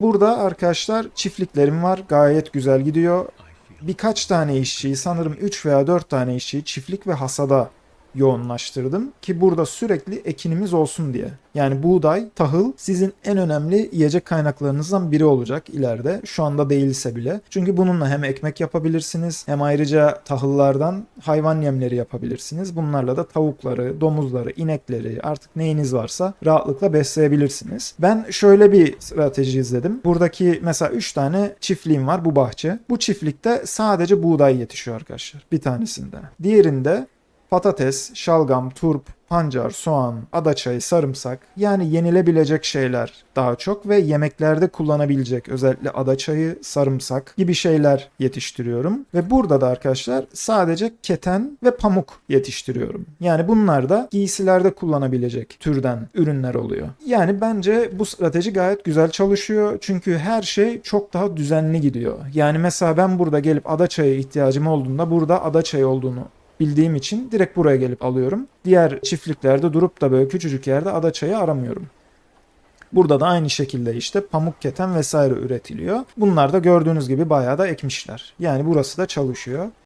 Burada arkadaşlar çiftliklerim var. Gayet güzel gidiyor. Birkaç tane işçiyi sanırım 3 veya 4 tane işçiyi çiftlik ve hasada yoğunlaştırdım ki burada sürekli ekinimiz olsun diye. Yani buğday, tahıl sizin en önemli yiyecek kaynaklarınızdan biri olacak ileride. Şu anda değilse bile. Çünkü bununla hem ekmek yapabilirsiniz hem ayrıca tahıllardan hayvan yemleri yapabilirsiniz. Bunlarla da tavukları, domuzları, inekleri artık neyiniz varsa rahatlıkla besleyebilirsiniz. Ben şöyle bir strateji izledim. Buradaki mesela 3 tane çiftliğim var bu bahçe. Bu çiftlikte sadece buğday yetişiyor arkadaşlar. Bir tanesinde. Diğerinde patates, şalgam, turp, pancar, soğan, adaçayı, sarımsak yani yenilebilecek şeyler daha çok ve yemeklerde kullanabilecek özellikle adaçayı, sarımsak gibi şeyler yetiştiriyorum. Ve burada da arkadaşlar sadece keten ve pamuk yetiştiriyorum. Yani bunlar da giysilerde kullanabilecek türden ürünler oluyor. Yani bence bu strateji gayet güzel çalışıyor. Çünkü her şey çok daha düzenli gidiyor. Yani mesela ben burada gelip adaçaya ihtiyacım olduğunda burada adaçayı olduğunu bildiğim için direkt buraya gelip alıyorum. Diğer çiftliklerde durup da böyle küçücük yerde adaçayı aramıyorum. Burada da aynı şekilde işte pamuk keten vesaire üretiliyor. Bunlar da gördüğünüz gibi bayağı da ekmişler. Yani burası da çalışıyor.